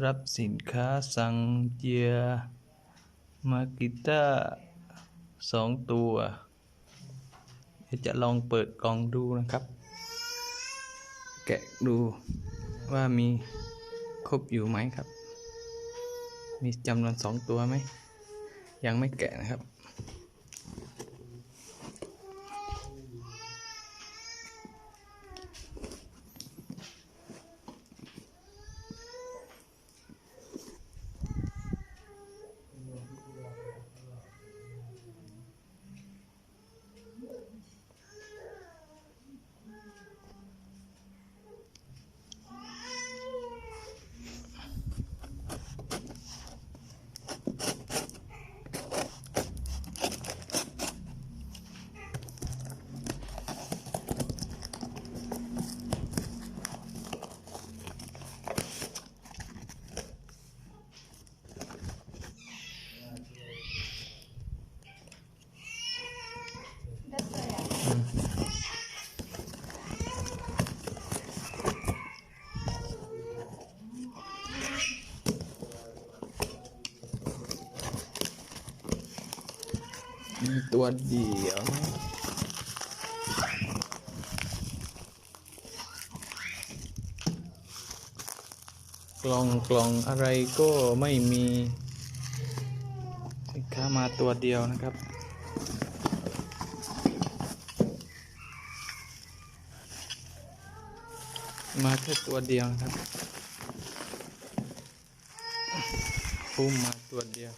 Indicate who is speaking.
Speaker 1: รับสินค้าสั่งเจียมากิต้าสองตัวเดี๋ยวจะลองเปิดกล่องดูนะครับ แกะดูว่ามีครบอยู่ไหมครับ มีจำนวนสองตัวไหม ยังไม่แกะนะครับ มีตัวเดียวกล่องกล่องอะไรก็ไม่มีสินค้ามาตัวเดียวนะครับ มาแค่ตัวเดียวครับ พุ่มมาตัวเดียว